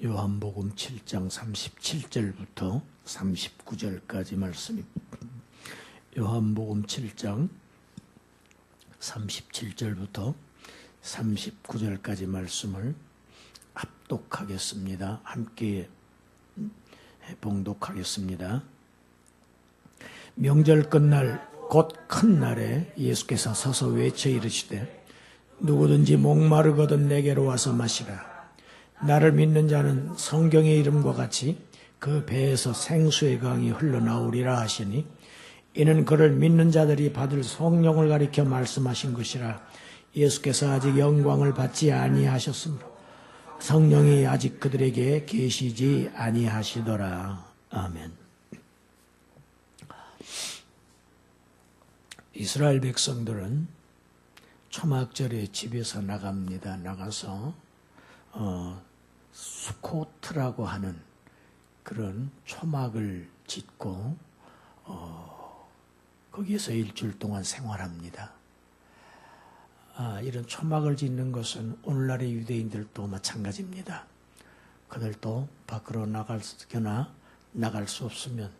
요한복음 7장 37절부터 39절까지 말씀입니다. 요한복음 7장 37절부터 39절까지 말씀을 합독하겠습니다. 함께 봉독하겠습니다. 명절 끝날 곧 큰 날에 예수께서 서서 외쳐 이르시되 누구든지 목마르거든 내게로 와서 마시라. 나를 믿는 자는 성경의 이름과 같이 그 배에서 생수의 강이 흘러나오리라 하시니 이는 그를 믿는 자들이 받을 성령을 가리켜 말씀하신 것이라 예수께서 아직 영광을 받지 아니하셨으므로 성령이 아직 그들에게 계시지 아니하시더라. 아멘. 이스라엘 백성들은 초막절에 집에서 나갑니다. 나가서 어, 수코트라고 하는 그런 초막을 짓고 어, 거기에서 일주일 동안 생활합니다. 아, 이런 초막을 짓는 것은 오늘날의 유대인들도 마찬가지입니다. 그들도 밖으로 나갈거나 나갈 수 없으면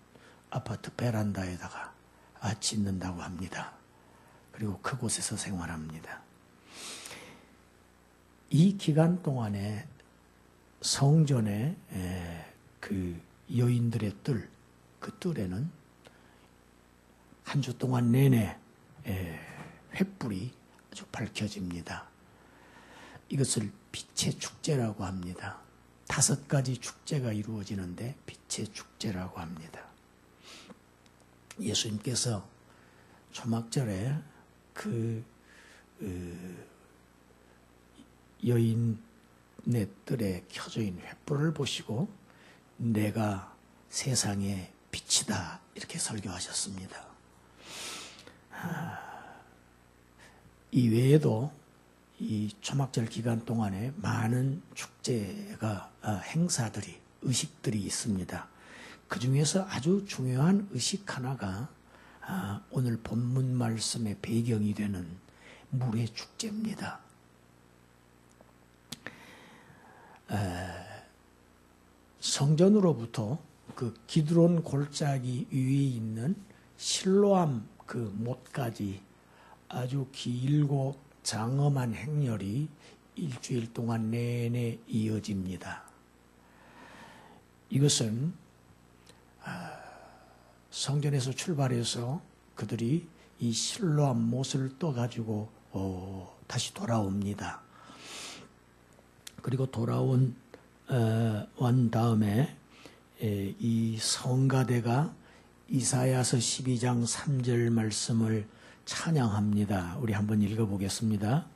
아파트 베란다에다가 아, 짓는다고 합니다. 그리고 그곳에서 생활합니다. 이 기간 동안에 성전의 그 여인들의 뜰, 그 뜰에는 한 주 동안 내내 횃불이 아주 밝혀집니다. 이것을 빛의 축제라고 합니다. 다섯 가지 축제가 이루어지는데 빛의 축제라고 합니다. 예수님께서 초막절에 그, 그 여인 의 뜰에 켜져 있는 횃불을 보시고 내가 세상의 빛이다 이렇게 설교하셨습니다. 이 외에도 이 초막절 기간 동안에 많은 축제가 아, 행사들이 의식들이 있습니다. 그 중에서 아주 중요한 의식 하나가 아, 오늘 본문 말씀의 배경이 되는 물의 축제입니다. 성전으로부터 그 기드론 골짜기 위에 있는 실로암 그 못까지 아주 길고 장엄한 행렬이 일주일 동안 내내 이어집니다. 이것은 아, 성전에서 출발해서 그들이 이 실로암 못을 떠가지고 어, 다시 돌아옵니다. 그리고 돌아온 어, 온 다음에 에, 이 성가대가 이사야서 12장 3절 말씀을 찬양합니다. 우리 한번 읽어보겠습니다.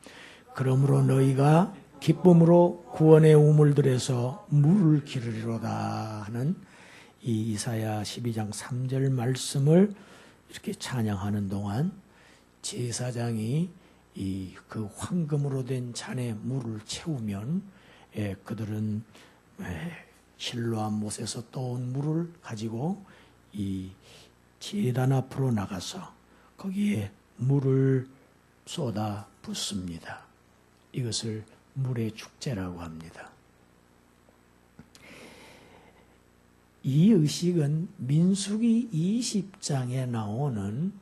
그러므로 너희가 기쁨으로 구원의 우물들에서 물을 기르리로다 하는 이 이사야 12장 3절 말씀을 이렇게 찬양하는 동안 제사장이 이 그 황금으로 된 잔에 물을 채우면 예, 그들은 예, 실로암 못에서 떠온 물을 가지고 이 제단 앞으로 나가서 거기에 물을 쏟아 붓습니다. 이것을 물의 축제라고 합니다. 이 의식은 민수기 20장에 나오는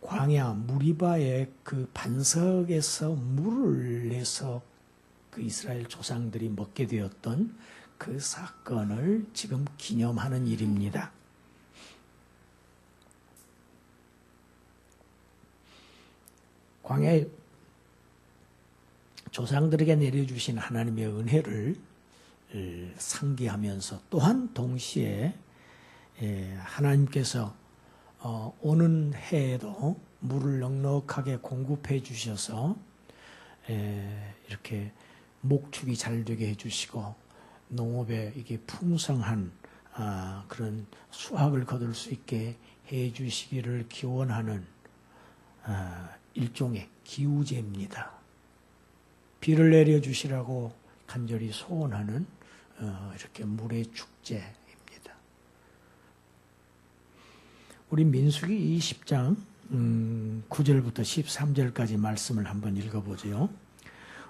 광야 무리바의 그 반석에서 물을 내서 그 이스라엘 조상들이 먹게 되었던 그 사건을 지금 기념하는 일입니다. 광야의 조상들에게 내려주신 하나님의 은혜를 상기하면서 또한 동시에 하나님께서 어, 오는 해에도 물을 넉넉하게 공급해 주셔서 이렇게 목축이 잘 되게 해주시고 농업에 이게 풍성한 아, 그런 수확을 거둘 수 있게 해주시기를 기원하는 아, 일종의 기우제입니다. 비를 내려주시라고 간절히 소원하는 어, 이렇게 물의 축제입니다. 우리 민수기 20장 음, 9절부터 13절까지 말씀을 한번 읽어보죠.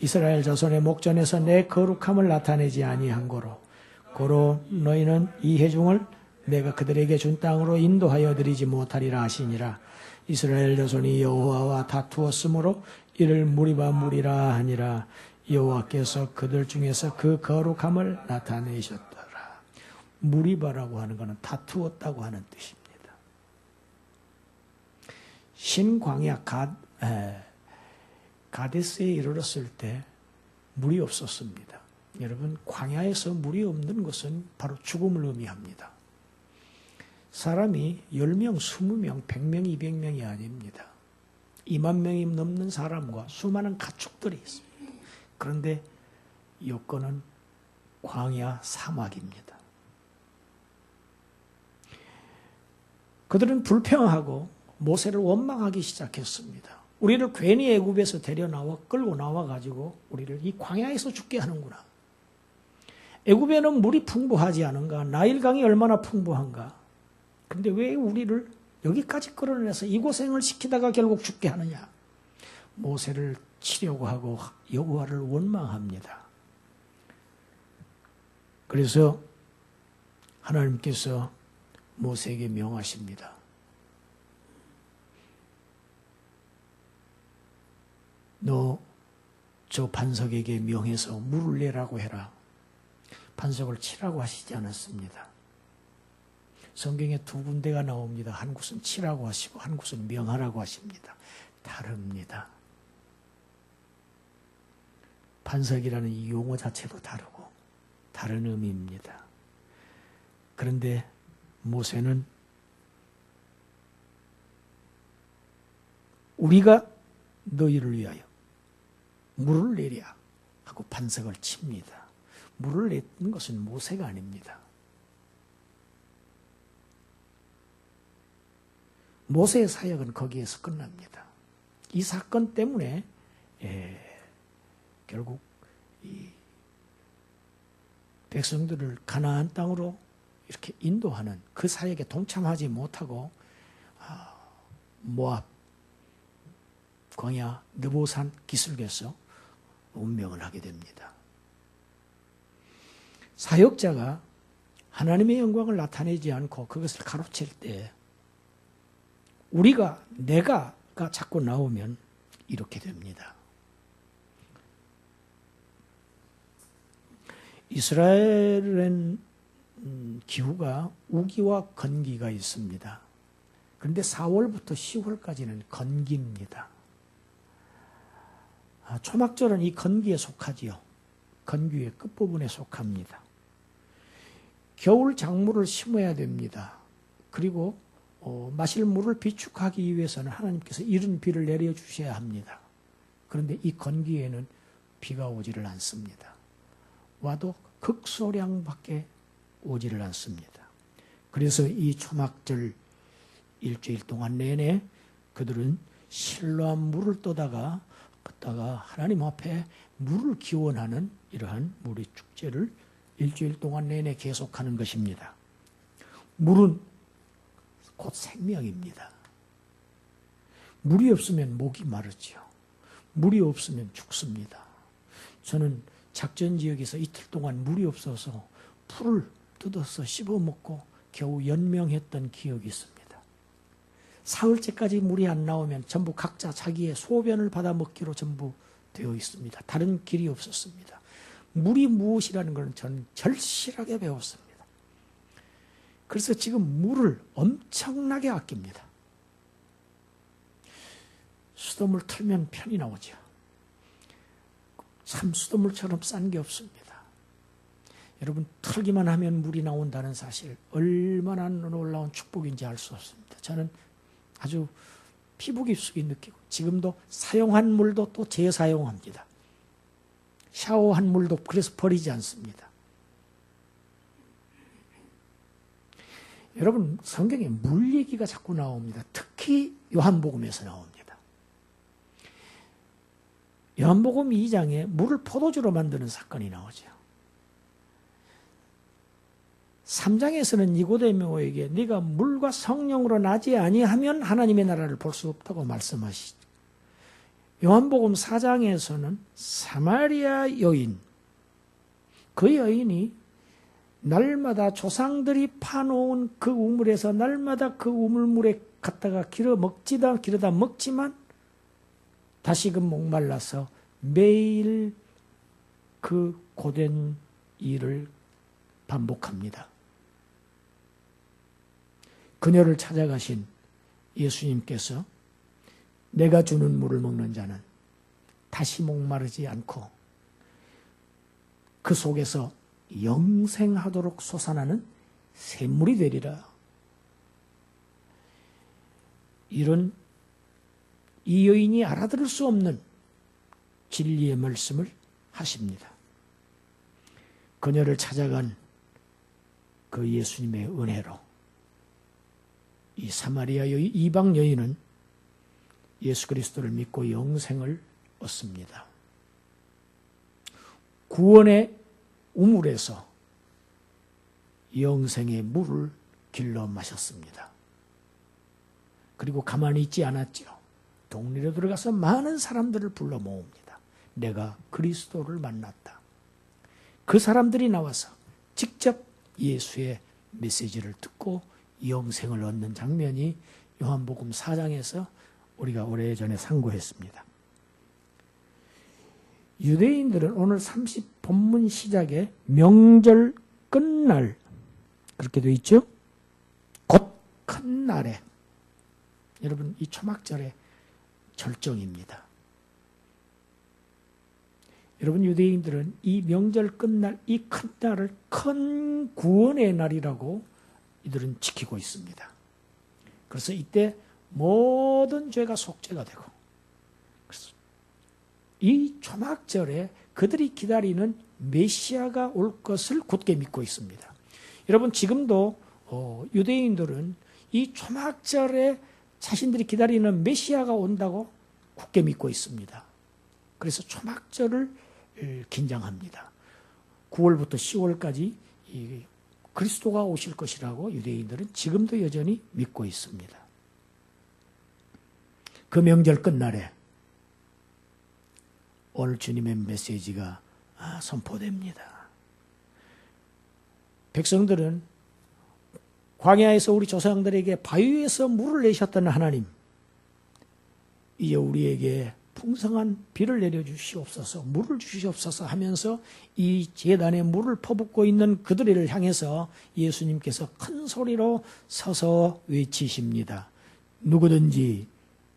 이스라엘 자손의 목전에서 내 거룩함을 나타내지 아니한 거로 고로 너희는 이 회중을 내가 그들에게 준 땅으로 인도하여 드리지 못하리라 하시니라. 이스라엘 자손이 여호와와 다투었으므로 이를 무리바 무리라 하니라. 여호와께서 그들 중에서 그 거룩함을 나타내셨더라. 무리바라고 하는 것은 다투었다고 하는 뜻입니다. 신광야 가, 에, 가데스에 이르렀을 때 물이 없었습니다. 여러분 광야에서 물이 없는 것은 바로 죽음을 의미합니다. 사람이 10명, 20명, 100명, 200명이 아닙니다. 2만 명이 넘는 사람과 수많은 가축들이 있습니다. 그런데 여건은 광야 사막입니다. 그들은 불평하고 모세를 원망하기 시작했습니다. 우리를 괜히 애굽에서 데려 나와 끌고 나와 가지고 우리를 이 광야에서 죽게 하는구나. 애굽에는 물이 풍부하지 않은가? 나일강이 얼마나 풍부한가? 근데 왜 우리를 여기까지 끌어내서 이 고생을 시키다가 결국 죽게 하느냐? 모세를 치려고 하고 여호와를 원망합니다. 그래서 하나님께서 모세에게 명하십니다. 너 저 반석에게 명해서 물을 내라고 해라. 반석을 치라고 하시지 않았습니다. 성경에 두 군데가 나옵니다. 한 곳은 치라고 하시고 한 곳은 명하라고 하십니다. 다릅니다. 반석이라는 이 용어 자체도 다르고 다른 의미입니다. 그런데 모세는 우리가 너희를 위하여 물을 내랴 하고 반석을 칩니다. 물을 냈는 것은 모세가 아닙니다. 모세의 사역은 거기에서 끝납니다. 이 사건 때문에 예, 결국 이 백성들을 가나안 땅으로 이렇게 인도하는 그 사역에 동참하지 못하고 아, 모압 광야 느보산 기슭에서 운명을 하게 됩니다. 사역자가 하나님의 영광을 나타내지 않고 그것을 가로챌 때 우리가 내가가 자꾸 나오면 이렇게 됩니다. 이스라엘은 음, 기후가 우기와 건기가 있습니다. 그런데 4월부터 10월까지는 건기입니다. 아, 초막절은 이 건기에 속하지요. 건기의 끝부분에 속합니다. 겨울 작물을 심어야 됩니다. 그리고 어, 마실 물을 비축하기 위해서는 하나님께서 이른 비를 내려 주셔야 합니다. 그런데 이 건기에는 비가 오지를 않습니다. 와도 극소량밖에 오지를 않습니다. 그래서 이 초막절 일주일 동안 내내 그들은 실로한 물을 떠다가 걷다가 하나님 앞에 물을 기원하는 이러한 물의 축제를 일주일 동안 내내 계속하는 것입니다. 물은 곧 생명입니다. 물이 없으면 목이 마르지요. 물이 없으면 죽습니다. 저는 작전 지역에서 이틀 동안 물이 없어서 풀을 뜯어서 씹어 먹고 겨우 연명했던 기억이 있습니다. 사흘째까지 물이 안 나오면 전부 각자 자기의 소변을 받아 먹기로 전부 되어 있습니다. 다른 길이 없었습니다. 물이 무엇이라는 것은 저는 절실하게 배웠습니다. 그래서 지금 물을 엄청나게 아낍니다. 수돗물 틀면 편이 나오죠. 참 수돗물처럼 싼 게 없습니다. 여러분 틀기만 하면 물이 나온다는 사실 얼마나 놀라운 축복인지 알 수 없습니다. 저는 아주 피부 깊숙이 느끼고 지금도 사용한 물도 또 재사용합니다. 샤워한 물도 그래서 버리지 않습니다. 여러분 성경에 물 얘기가 자꾸 나옵니다. 특히 요한복음에서 나옵니다. 요한복음 2장에 물을 포도주로 만드는 사건이 나오죠. 3장에서는 니고데모에게 네가 물과 성령으로 나지 아니하면 하나님의 나라를 볼 수 없다고 말씀하시죠. 요한복음 4장에서는 사마리아 여인 그 여인이 날마다 조상들이 파놓은 그 우물에서 날마다 그 우물물에 갔다가 길어 먹지다 길어다 먹지만 다시금 목말라서 매일 그 고된 일을 반복합니다. 그녀를 찾아가신 예수님께서 내가 주는 물을 먹는 자는 다시 목마르지 않고 그 속에서 영생하도록 솟아나는 샘물이 되리라. 이런 이 여인이 알아들을 수 없는 진리의 말씀을 하십니다. 그녀를 찾아간 그 예수님의 은혜로 이 사마리아 여인, 이방 여인은 예수 그리스도를 믿고 영생을 얻습니다. 구원의 우물에서 영생의 물을 길러 마셨습니다. 그리고 가만히 있지 않았죠. 동네로 들어가서 많은 사람들을 불러 모읍니다. 내가 그리스도를 만났다. 그 사람들이 나와서 직접 예수의 메시지를 듣고 영생을 얻는 장면이 요한복음 4장에서 우리가 오래전에 상고했습니다. 유대인들은 오늘 30 본문 시작에 명절 끝날 그렇게 되어 있죠? 곧 큰 날에 여러분 이 초막절의 절정입니다. 여러분 유대인들은 이 명절 끝날 이 큰 날을 큰 구원의 날이라고 이들은 지키고 있습니다. 그래서 이때 모든 죄가 속죄가 되고 이 초막절에 그들이 기다리는 메시아가 올 것을 굳게 믿고 있습니다. 여러분 지금도 어, 유대인들은 이 초막절에 자신들이 기다리는 메시아가 온다고 굳게 믿고 있습니다. 그래서 초막절을 긴장합니다. 9월부터 10월까지 그리스도가 오실 것이라고 유대인들은 지금도 여전히 믿고 있습니다. 그 명절 끝날에 오늘 주님의 메시지가 아, 선포됩니다. 백성들은 광야에서 우리 조상들에게 바위에서 물을 내셨던 하나님, 이제 우리에게 풍성한 비를 내려주시옵소서, 물을 주시옵소서 하면서 이 재단에 물을 퍼붓고 있는 그들을 향해서 예수님께서 큰 소리로 서서 외치십니다. 누구든지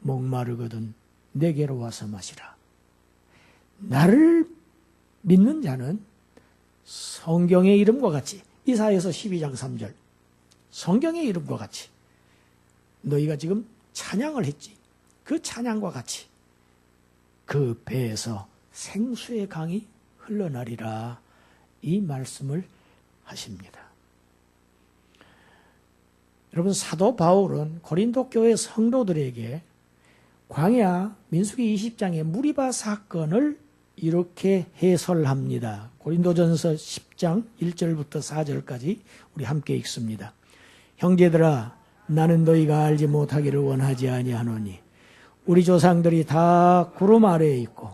목마르거든 내게로 와서 마시라. 나를 믿는 자는 성경의 이름과 같이 이사에서 12장 3절 성경의 이름과 같이 너희가 지금 찬양을 했지. 그 찬양과 같이 그 배에서 생수의 강이 흘러나리라 이 말씀을 하십니다. 여러분 사도 바울은 고린도 교회 성도들에게 광야 민수기 20장의 무리바 사건을 이렇게 해설합니다. 고린도전서 10장 1절부터 4절까지 우리 함께 읽습니다. 형제들아 나는 너희가 알지 못하기를 원하지 아니하노니 우리 조상들이 다 구름 아래에 있고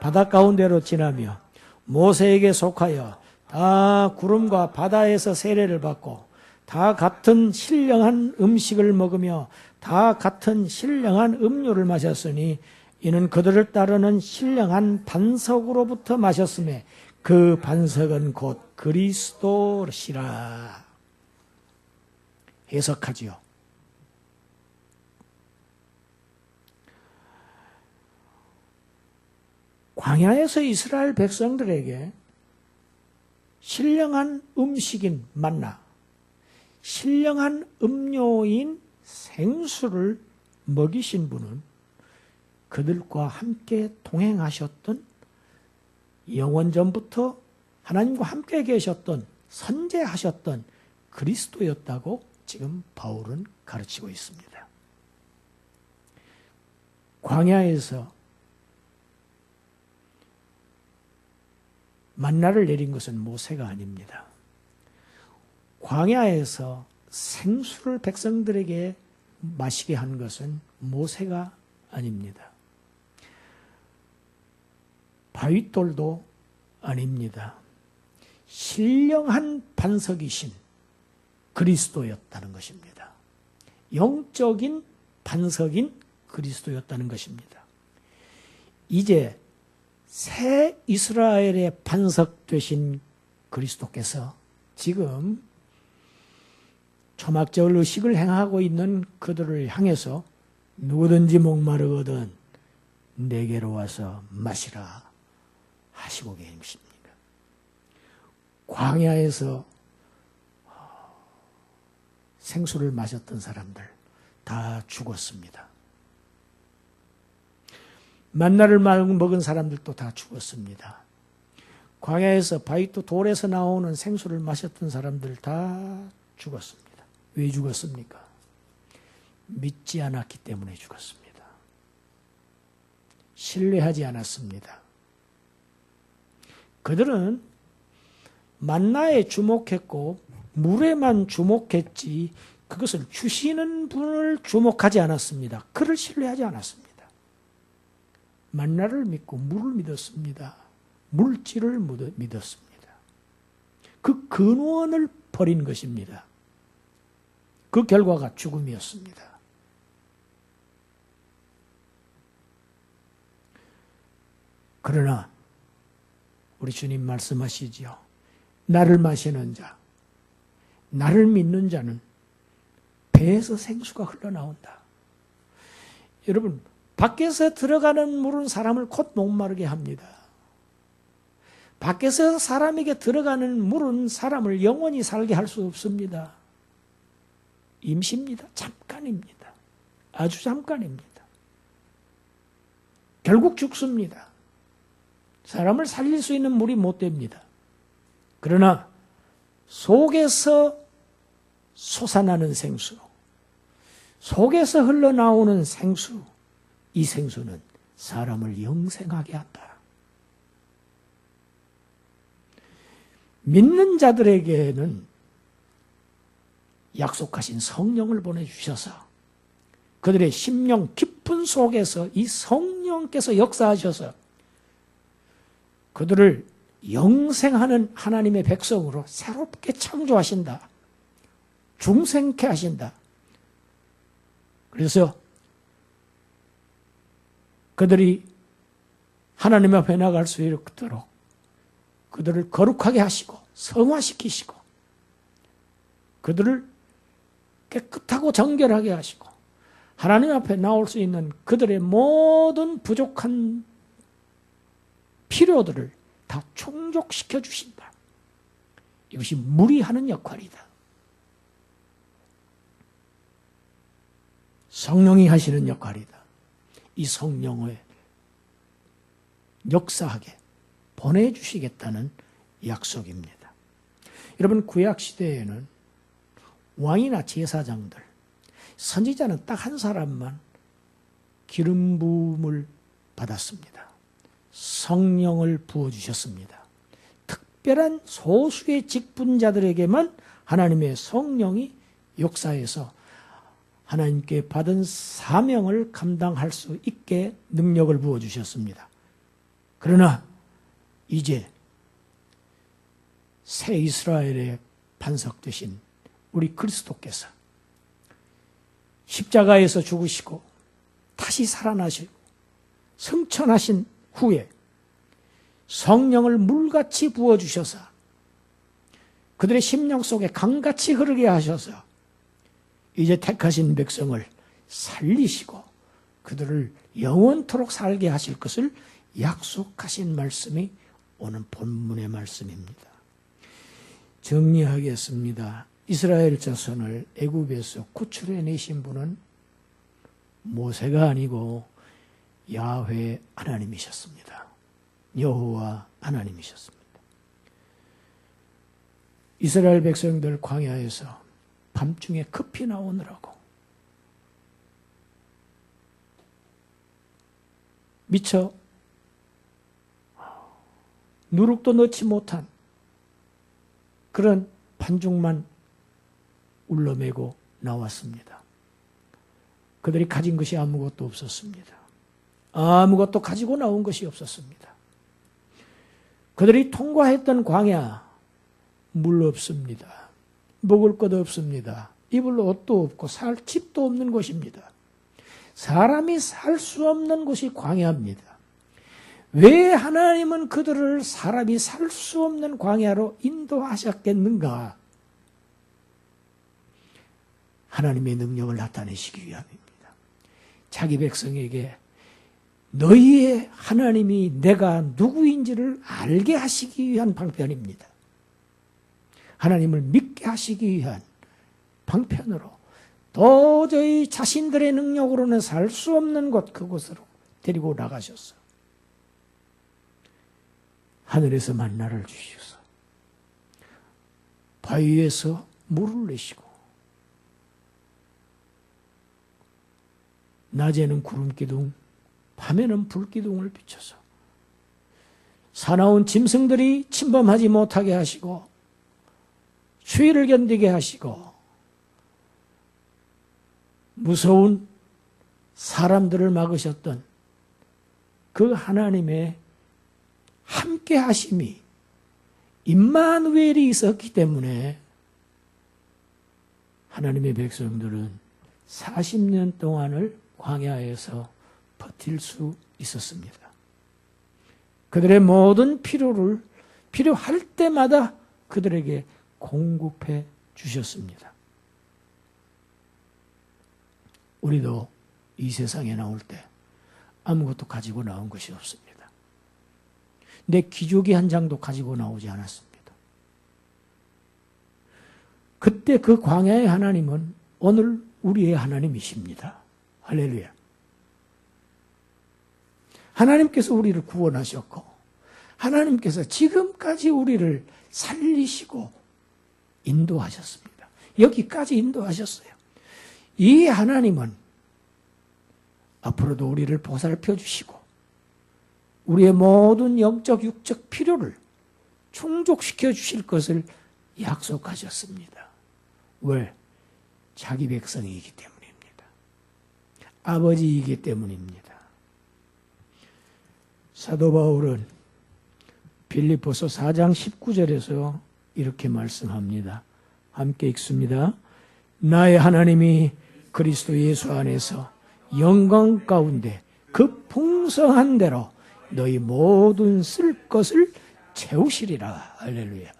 바다 가운데로 지나며 모세에게 속하여 다 구름과 바다에서 세례를 받고 다 같은 신령한 음식을 먹으며 다 같은 신령한 음료를 마셨으니 이는 그들을 따르는 신령한 반석으로부터 마셨음에 그 반석은 곧 그리스도시라 해석하지요. 광야에서 이스라엘 백성들에게 신령한 음식인 만나, 신령한 음료인 생수를 먹이신 분은 그들과 함께 동행하셨던 영원 전부터 하나님과 함께 계셨던 선제하셨던 그리스도였다고 지금 바울은 가르치고 있습니다. 광야에서 만나를 내린 것은 모세가 아닙니다. 광야에서 생수를 백성들에게 마시게 한 것은 모세가 아닙니다. 바윗돌도 아닙니다. 신령한 반석이신 그리스도였다는 것입니다. 영적인 반석인 그리스도였다는 것입니다. 이제 새 이스라엘의 반석 되신 그리스도께서 지금 초막절 의식을 행하고 있는 그들을 향해서 누구든지 목마르거든 내게로 와서 마시라 하시고 계십니다. 광야에서 생수를 마셨던 사람들 다 죽었습니다. 만나를 먹은 사람들도 다 죽었습니다. 광야에서 바위또 돌에서 나오는 생수를 마셨던 사람들 다 죽었습니다. 왜 죽었습니까? 믿지 않았기 때문에 죽었습니다. 신뢰하지 않았습니다. 그들은 만나에 주목했고 물에만 주목했지 그것을 주시는 분을 주목하지 않았습니다. 그를 신뢰하지 않았습니다. 만나를 믿고 물을 믿었습니다. 물질을 믿었습니다. 그 근원을 버린 것입니다. 그 결과가 죽음이었습니다. 그러나 우리 주님 말씀하시지요. 나를 마시는 자, 나를 믿는 자는 배에서 생수가 흘러나온다. 여러분, 밖에서 들어가는 물은 사람을 곧 목마르게 합니다. 밖에서 사람에게 들어가는 물은 사람을 영원히 살게 할 수 없습니다. 임시입니다. 잠깐입니다. 아주 잠깐입니다. 결국 죽습니다. 사람을 살릴 수 있는 물이 못 됩니다. 그러나 속에서 솟아나는 생수, 속에서 흘러나오는 생수, 이 생수는 사람을 영생하게 한다. 믿는 자들에게는 약속하신 성령을 보내주셔서 그들의 심령 깊은 속에서 이 성령께서 역사하셔서 그들을 영생하는 하나님의 백성으로 새롭게 창조하신다. 중생케 하신다. 그래서 그들이 하나님 앞에 나갈 수 있도록 그들을 거룩하게 하시고 성화시키시고 그들을 깨끗하고 정결하게 하시고 하나님 앞에 나올 수 있는 그들의 모든 부족한 필요들을 다 충족시켜 주신다. 이것이 물이 하는 역할이다. 성령이 하시는 역할이다. 이 성령을 역사하게 보내주시겠다는 약속입니다. 여러분, 구약 시대에는 왕이나 제사장들, 선지자는 딱 한 사람만 기름 부음을 받았습니다. 성령을 부어 주셨습니다. 특별한 소수의 직분자들에게만 하나님의 성령이 역사해서 하나님께 받은 사명을 감당할 수 있게 능력을 부어주셨습니다. 그러나 이제 새 이스라엘의 반석 되신 우리 그리스도께서 십자가에서 죽으시고 다시 살아나시고 성천하신 후에 성령을 물같이 부어주셔서 그들의 심령 속에 강같이 흐르게 하셔서 이제 택하신 백성을 살리시고 그들을 영원토록 살게 하실 것을 약속하신 말씀이 오늘 본문의 말씀입니다. 정리하겠습니다. 이스라엘 자손을 애굽에서 구출해 내신 분은 모세가 아니고 야훼 하나님이셨습니다. 여호와 하나님이셨습니다. 이스라엘 백성들 광야에서 밤중에 급히 나오느라고 미처 누룩도 넣지 못한 그런 반죽만 울러매고 나왔습니다. 그들이 가진 것이 아무것도 없었습니다. 아무것도 가지고 나온 것이 없었습니다. 그들이 통과했던 광야, 물 없습니다. 먹을 것 없습니다. 입을 옷도 없고 살 집도 없는 곳입니다. 사람이 살 수 없는 곳이 광야입니다. 왜 하나님은 그들을 사람이 살 수 없는 광야로 인도하셨겠는가? 하나님의 능력을 나타내시기 위함입니다. 자기 백성에게 너희의 하나님이 내가 누구인지를 알게 하시기 위한 방편입니다. 하나님을 믿게 하시기 위한 방편으로 도저히 자신들의 능력으로는 살 수 없는 곳 그곳으로 데리고 나가셨어. 하늘에서 만나를 주셔서 바위에서 물을 내시고 낮에는 구름 기둥, 밤에는 불 기둥을 비춰서 사나운 짐승들이 침범하지 못하게 하시고 추위를 견디게 하시고 무서운 사람들을 막으셨던 그 하나님의 함께 하심이 임마누엘이 있었기 때문에 하나님의 백성들은 40년 동안을 광야에서 버틸 수 있었습니다. 그들의 모든 필요를 필요할 때마다 그들에게 공급해 주셨습니다. 우리도 이 세상에 나올 때 아무것도 가지고 나온 것이 없습니다. 내 기저귀 한 장도 가지고 나오지 않았습니다. 그때 그 광야의 하나님은 오늘 우리의 하나님이십니다. 할렐루야. 하나님께서 우리를 구원하셨고, 하나님께서 지금까지 우리를 살리시고 인도하셨습니다. 여기까지 인도하셨어요. 이 하나님은 앞으로도 우리를 보살펴 주시고, 우리의 모든 영적, 육적 필요를 충족시켜 주실 것을 약속하셨습니다. 왜? 자기 백성이기 때문입니다. 아버지이기 때문입니다. 사도 바울은 빌립보서 4장 19절에서 이렇게 말씀합니다. 함께 읽습니다. 나의 하나님이 그리스도 예수 안에서 영광 가운데 그 풍성한 대로 너희 모든 쓸 것을 채우시리라. 할렐루야.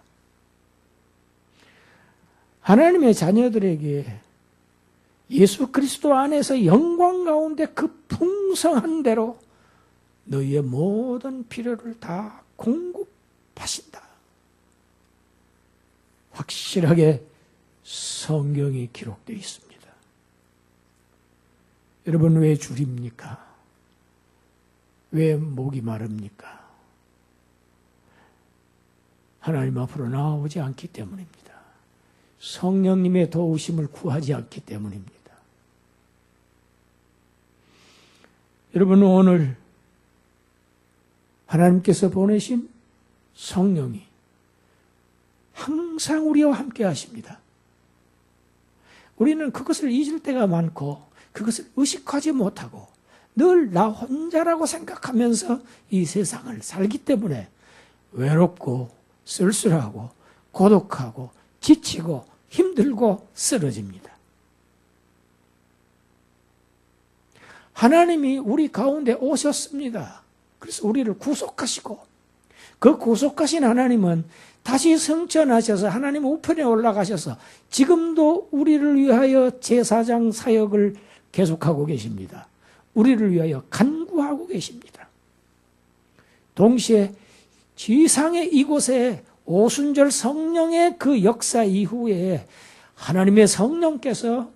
하나님의 자녀들에게 예수 그리스도 안에서 영광 가운데 그 풍성한 대로 너희의 모든 필요를 다 공급하신다. 확실하게 성경이 기록되어 있습니다. 여러분 왜 줄입니까? 왜 목이 마릅니까? 하나님 앞으로 나오지 않기 때문입니다. 성령님의 도우심을 구하지 않기 때문입니다. 여러분 오늘 하나님께서 보내신 성령이 항상 우리와 함께 하십니다. 우리는 그것을 잊을 때가 많고 그것을 의식하지 못하고 늘 나 혼자라고 생각하면서 이 세상을 살기 때문에 외롭고 쓸쓸하고 고독하고 지치고 힘들고 쓰러집니다. 하나님이 우리 가운데 오셨습니다. 그래서 우리를 구속하시고 그 구속하신 하나님은 다시 성천하셔서 하나님 우편에 올라가셔서 지금도 우리를 위하여 제사장 사역을 계속하고 계십니다. 우리를 위하여 간구하고 계십니다. 동시에 지상의 이곳에 오순절 성령의 그 역사 이후에 하나님의 성령께서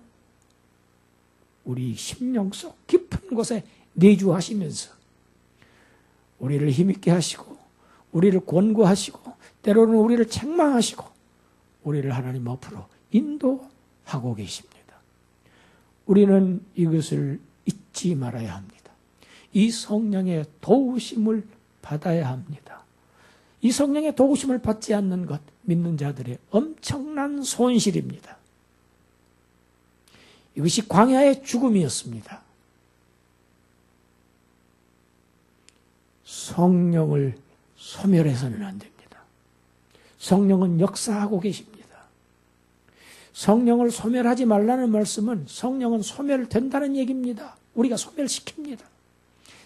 우리 심령 속 깊은 곳에 내주하시면서 우리를 힘있게 하시고 우리를 권고하시고 때로는 우리를 책망하시고 우리를 하나님 앞으로 인도하고 계십니다. 우리는 이것을 잊지 말아야 합니다. 이 성령의 도우심을 받아야 합니다. 이 성령의 도우심을 받지 않는 것 믿는 자들의 엄청난 손실입니다. 이것이 광야의 죽음이었습니다. 성령을 소멸해서는 안 됩니다. 성령은 역사하고 계십니다. 성령을 소멸하지 말라는 말씀은 성령은 소멸된다는 얘기입니다. 우리가 소멸시킵니다.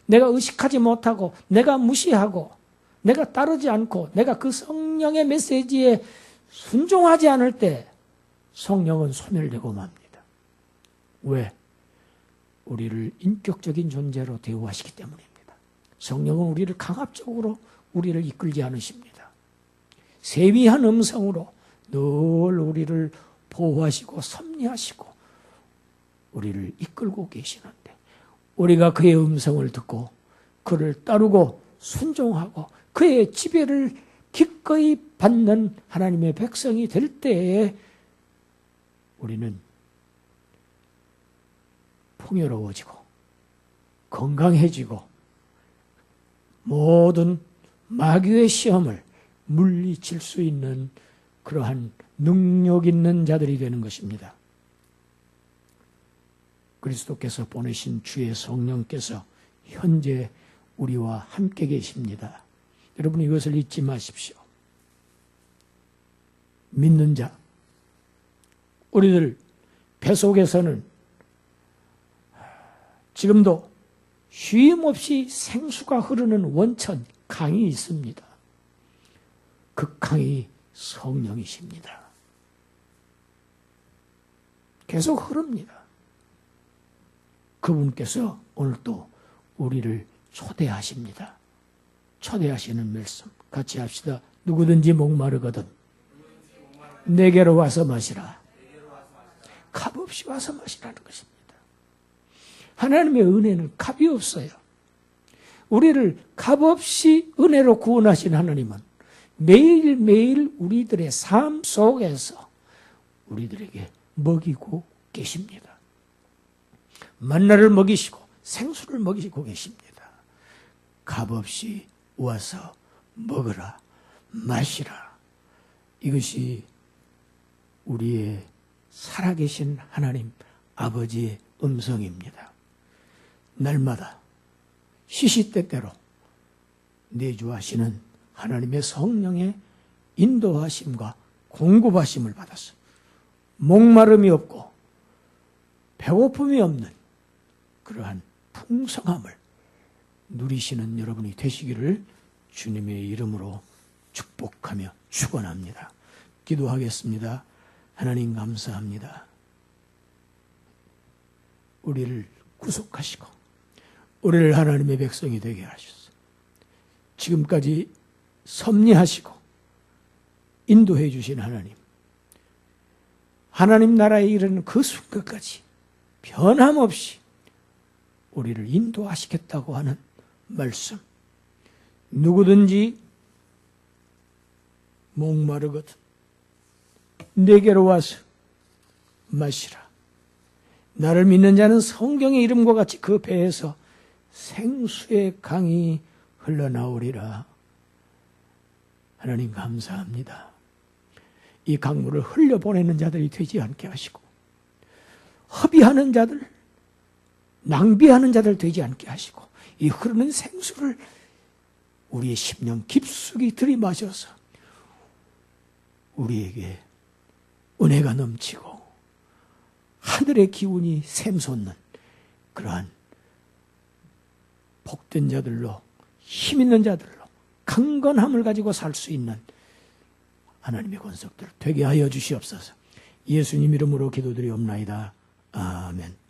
내가 의식하지 못하고, 내가 무시하고, 내가 따르지 않고, 내가 그 성령의 메시지에 순종하지 않을 때 성령은 소멸되고 맙니다. 왜? 우리를 인격적인 존재로 대우하시기 때문입니다. 성령은 우리를 강압적으로 우리를 이끌지 않으십니다. 세미한 음성으로 늘 우리를 보호하시고 섭리하시고 우리를 이끌고 계시는데 우리가 그의 음성을 듣고 그를 따르고 순종하고 그의 지배를 기꺼이 받는 하나님의 백성이 될 때에 우리는 풍요로워지고 건강해지고 모든 마귀의 시험을 물리칠 수 있는 그러한 능력 있는 자들이 되는 것입니다. 그리스도께서 보내신 주의 성령께서 현재 우리와 함께 계십니다. 여러분 이것을 잊지 마십시오. 믿는 자, 우리들 배 속에서는 지금도 쉼 없이 생수가 흐르는 원천, 강이 있습니다. 그 강이 성령이십니다. 계속 흐릅니다. 그분께서 오늘 또 우리를 초대하십니다. 초대하시는 말씀 같이 합시다. 누구든지 목마르거든 내게로 와서 마시라. 값없이 와서 마시라는 것입니다. 하나님의 은혜는 값이 없어요. 우리를 값없이 은혜로 구원하신 하나님은 매일매일 우리들의 삶 속에서 우리들에게 먹이고 계십니다. 만나를 먹이시고 생수를 먹이고 계십니다. 값없이 와서 먹으라, 마시라. 이것이 우리의 살아계신 하나님 아버지의 음성입니다. 날마다 시시때때로 내주하시는 하나님의 성령의 인도하심과 공급하심을 받았어. 목마름이 없고 배고픔이 없는 그러한 풍성함을 누리시는 여러분이 되시기를 주님의 이름으로 축복하며 축원합니다. 기도하겠습니다. 하나님 감사합니다. 우리를 구속하시고 우리를 하나님의 백성이 되게 하셨어. 지금까지 섭리하시고 인도해 주신 하나님. 하나님 나라에 이르는 그 순간까지 변함없이 우리를 인도하시겠다고 하는 말씀. 누구든지 목마르거든 내게로 와서 마시라. 나를 믿는 자는 성경의 이름과 같이 그 배에서 생수의 강이 흘러나오리라. 하나님 감사합니다. 이 강물을 흘려보내는 자들이 되지 않게 하시고 허비하는 자들, 낭비하는 자들 되지 않게 하시고 이 흐르는 생수를 우리의 심령 깊숙이 들이마셔서 우리에게 은혜가 넘치고 하늘의 기운이 샘솟는 그러한 복된 자들로 힘 있는 자들로 강건함을 가지고 살 수 있는 하나님의 권속들 되게 하여 주시옵소서. 예수님 이름으로 기도드리옵나이다. 아멘.